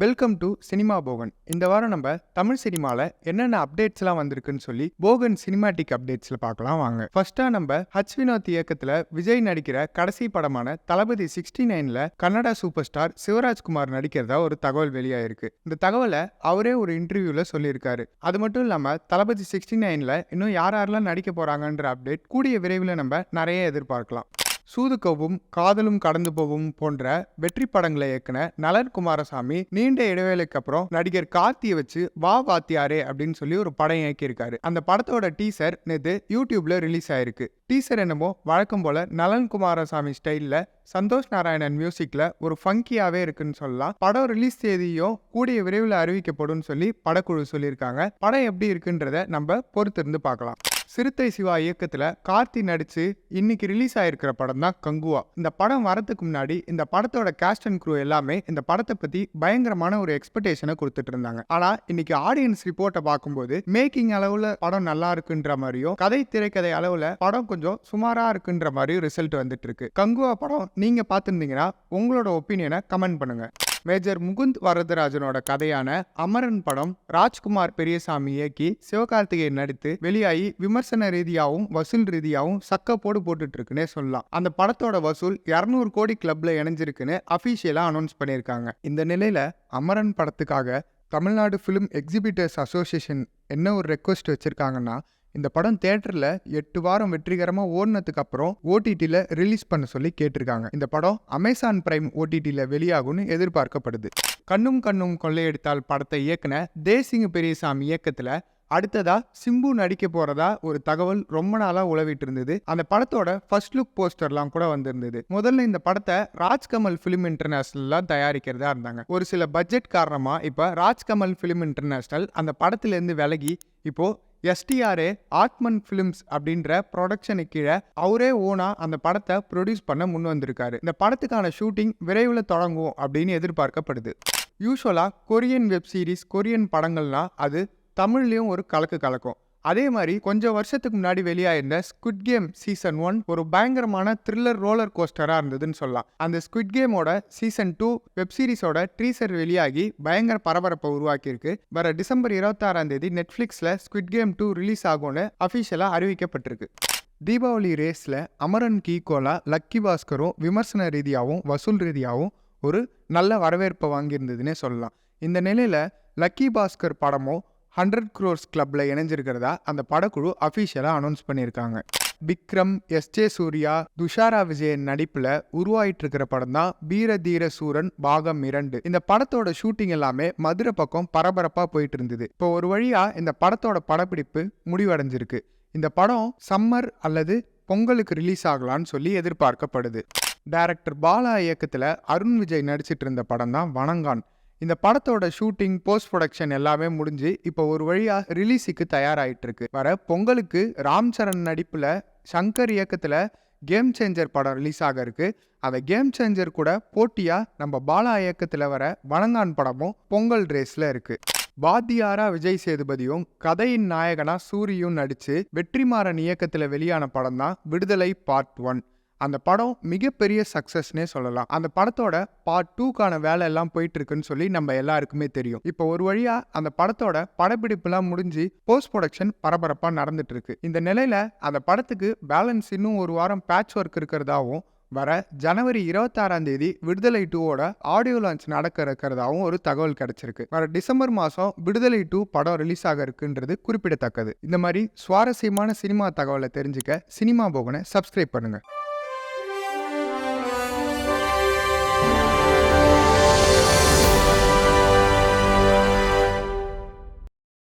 Welcome to cinema Bogan இந்த வாரம் நம்ம தமிழ் சினிமாவில் என்னென்ன அப்டேட்ஸ்லாம் வந்திருக்குன்னு சொல்லி போகன் சினிமாட்டிக் அப்டேட்ஸில் பார்க்கலாம் வாங்க. ஃபர்ஸ்ட்டாக நம்ம ஹச் வினோத் இயக்கத்தில் விஜய் நடிக்கிற கடைசி படமான தளபதி சிக்ஸ்டி நைனில் கன்னடா சூப்பர் ஸ்டார் சிவராஜ்குமார் நடிக்கிறதா ஒரு தகவல் வெளியாயிருக்கு. இந்த தகவலை அவரே ஒரு இன்டர்வியூவில் சொல்லியிருக்காரு. அது மட்டும் இல்லாமல் தளபதி சிக்ஸ்டி நைனில் இன்னும் யார் யாரெல்லாம் நடிக்க போகிறாங்கன்ற அப்டேட் கூடிய விரைவில் நம்ம நிறைய எதிர்பார்க்கலாம். சூதுக்கவும் காதலும் கடந்து போவும் போன்ற வெற்றி படங்களை இயக்குன நலன் குமாரசாமி நீண்ட இடைவேளைக்கு அப்புறம் நடிகர் கார்த்தியை வச்சு வா வாத்தியாரே அப்படின்னு சொல்லி ஒரு படம் இயக்கியிருக்காரு. அந்த படத்தோட டீசர் நேத்து யூடியூப்ல ரிலீஸ் ஆயிருக்கு. டீசர் என்னமோ வழக்கம் போல நலன் குமாரசாமி ஸ்டைல்ல சந்தோஷ் நாராயணன் மியூசிக்ல ஒரு ஃபங்கியாவே இருக்குன்னு சொல்லலாம். படம் ரிலீஸ் தேதியும் கூடிய விரைவில் அறிவிக்கப்படும் சொல்லி படக்குழு சொல்லியிருக்காங்க. படம் எப்படி இருக்குன்றத நம்ம பொறுத்திருந்து பார்க்கலாம். சிறுத்தை சிவா இயக்கத்தில் கார்த்தி நடித்து இன்னைக்கு ரிலீஸ் ஆயிருக்கிற படம் தான் கங்குவா. இந்த படம் வரதுக்கு முன்னாடி இந்த படத்தோட கேஸ்ட் அண்ட் க்ரூ எல்லாமே இந்த படத்தை பற்றி பயங்கரமான ஒரு எக்ஸ்பெக்டேஷனை கொடுத்துட்டு இருந்தாங்க. ஆனால் இன்னைக்கு ஆடியன்ஸ் ரிப்போர்ட்டை பார்க்கும்போது மேக்கிங் அளவில் படம் நல்லா இருக்குன்ற மாதிரியும் கதை திரைக்கதை அளவில் படம் கொஞ்சம் சுமாராக இருக்குன்ற மாதிரியும் ரிசல்ட் வந்துட்டு இருக்கு. கங்குவா படம் நீங்கள் பார்த்துருந்தீங்கன்னா உங்களோட ஒப்பீனியனை கமெண்ட் பண்ணுங்கள் மேஜர் முகுந்த் வரதராஜனோட கதையான அமரன் படம் ராஜ்குமார் பெரியசாமி இயக்கி சிவகார்த்திகேயன் நடித்து வெளியாகி விமர்சன ரீதியாகவும் வசூல் ரீதியாகவும் சக்கப்போடு போட்டுட்டு இருக்குன்னே சொல்லலாம். அந்த படத்தோட வசூல் இரநூறு கோடி கிளப்ல இணைஞ்சிருக்குன்னு அபிஷியலா அனௌன்ஸ் பண்ணியிருக்காங்க. இந்த நிலையில அமரன் படத்துக்காக தமிழ்நாடு ஃபிலிம் எக்ஸிபிட்டர்ஸ் அசோசியேஷன் என்ன ஒரு ரெக்வஸ்ட் வச்சுருக்காங்கன்னா இந்த படம் தேட்டரில் எட்டு வாரம் வெற்றிகரமாக ஓடினதுக்கு அப்புறம் ஓடிடியில் ரிலீஸ் பண்ண சொல்லி கேட்டிருக்காங்க. இந்த படம் அமேசான் பிரைம் ஓடிடியில் வெளியாகும்னு எதிர்பார்க்கப்படுது. கண்ணும் கண்ணும் கொள்ளையடித்தால் படத்தை இயக்குன தேசிங்க பெரியசாமி இயக்கத்தில் அடுத்ததா சிம்பு நடிக்க போறதா ஒரு தகவல் ரொம்ப நாளா உழவிட்டு இருந்தது. அந்த படத்தோட ஃபர்ஸ்ட் லுக் போஸ்டர்லாம் கூட வந்திருந்தது. முதல்ல இந்த படத்தை ராஜ்கமல் ஃபிலிம் இன்டர்நேஷனல் தயாரிக்கிறதா இருந்தாங்க. ஒரு சில பட்ஜெட் காரணமா இப்ப ராஜ்கமல் ஃபிலிம் இன்டர்நேஷனல் அந்த படத்துல இருந்து விலகி இப்போ எஸ்டிஆர்ஏ ஆத்மன் ஃபிலிம்ஸ் அப்படின்ற ப்ரொடக்ஷனை கீழே அவரே ஓனா அந்த படத்தை ப்ரொடியூஸ் பண்ண முன் வந்திருக்காரு. இந்த படத்துக்கான ஷூட்டிங் விரைவில் தொடங்கும் அப்படின்னு எதிர்பார்க்கப்படுது. யூஸ்வலாக கொரியன் வெப் சீரிஸ் கொரியன் படங்கள்னா அது தமிழ்லேயும் ஒரு கலக்கு கலக்கும். அதே மாதிரி கொஞ்சம் வருஷத்துக்கு முன்னாடி வெளியாயிருந்த ஸ்குட் கேம் சீசன் ஒன் ஒரு பயங்கரமான த்ரில்லர் ரோலர் கோஸ்டராக இருந்ததுன்னு சொல்லலாம். அந்த ஸ்குட் கேமோட சீசன் டூ வெப் சீரிஸோட ட்ரீசர் வெளியாகி பயங்கர பரபரப்பை உருவாக்கியிருக்கு. வர டிசம்பர் இருபத்தாறாம் தேதி நெட்ஃப்ளிக்ஸில் ஸ்குட் கேம் டூ ரிலீஸ் ஆகும்னு அஃபிஷியலாக அறிவிக்கப்பட்டிருக்கு. தீபாவளி ரேஸில் அமரன் கீகோலா லக்கி பாஸ்கரும் விமர்சன ரீதியாகவும் வசூல் ரீதியாகவும் ஒரு நல்ல வரவேற்பை வாங்கியிருந்ததுன்னே சொல்லலாம். இந்த நிலையில் லக்கி பாஸ்கர் படமும் ஹண்ட்ரட் க்ரோர்ஸ் கிளப்ல இணைஞ்சிருக்கிறதா அந்த படக்குழு அஃபீஷியலாக அனௌன்ஸ் பண்ணியிருக்காங்க. விக்ரம் எஸ் ஜே சூர்யா துஷாரா விஜயன் நடிப்பில் உருவாயிட்டு இருக்கிற படம் தான் வீர தீர சூரன் பாகம் இரண்டு. இந்த படத்தோட ஷூட்டிங் எல்லாமே மதுரை பக்கம் பரபரப்பாக போயிட்டு இருந்தது இப்போ ஒரு வழியா இந்த படத்தோட படப்பிடிப்பு முடிவடைஞ்சிருக்கு. இந்த படம் சம்மர் அல்லது பொங்கலுக்கு ரிலீஸ் ஆகலான்னு சொல்லி எதிர்பார்க்கப்படுது. டைரக்டர் பாலா இயக்கத்தில் அருண் விஜய் நடிச்சிட்டு இருந்த படம் தான் வணங்கான். இந்த படத்தோட ஷூட்டிங் போஸ்ட் ப்ரொடக்ஷன் எல்லாமே முடிஞ்சு இப்போ ஒரு வழியாக ரிலீஸுக்கு தயாராகிட்டு இருக்கு வர பொங்கலுக்கு ராம் சரண் நடிப்பில் சங்கர் இயக்கத்தில் கேம் சேஞ்சர் படம் ரிலீஸ் ஆக இருக்கு அந்த கேம் சேஞ்சர் கூட போட்டியாக நம்ம பாலா இயக்கத்தில் வர வணங்கான் படமும் பொங்கல் ரேஸில் இருக்கு. வாத்தியாரா விஜய் சேதுபதியும் கதையின் நாயகனா சூரியும் நடிச்சு வெற்றிமாறன் இயக்கத்தில் வெளியான படம் தான் விடுதலை பார்ட் ஒன் அந்த படம் மிகப்பெரிய சக்ஸஸ்னே சொல்லலாம். அந்த படத்தோட பார்ட் டூக்கான வேலை எல்லாம் போயிட்டு இருக்குன்னு சொல்லி நம்ம எல்லாருக்குமே தெரியும். இப்போ ஒரு வழியா அந்த படத்தோட படப்பிடிப்புலாம் முடிஞ்சு போஸ்ட் ப்ரொடக்ஷன் பரபரப்பாக நடந்துட்டு இருக்கு இந்த நிலையில அந்த படத்துக்கு பேலன்ஸ் இன்னும் ஒரு வாரம் பேட்ச் ஒர்க் இருக்கிறதாவும் வர ஜனவரி இருபத்தாறாம் தேதி விடுதலை டூவோட ஆடியோ லான்ச் நடக்க இருக்கிறதாவும் ஒரு தகவல் கிடைச்சிருக்கு. வர டிசம்பர் மாதம் விடுதலை டூ படம் ரிலீஸ் ஆக இருக்குன்றது குறிப்பிடத்தக்கது. இந்த மாதிரி சுவாரஸ்யமான சினிமா தகவலை தெரிஞ்சுக்க சினிமா போகனை சப்ஸ்கிரைப் பண்ணுங்கள்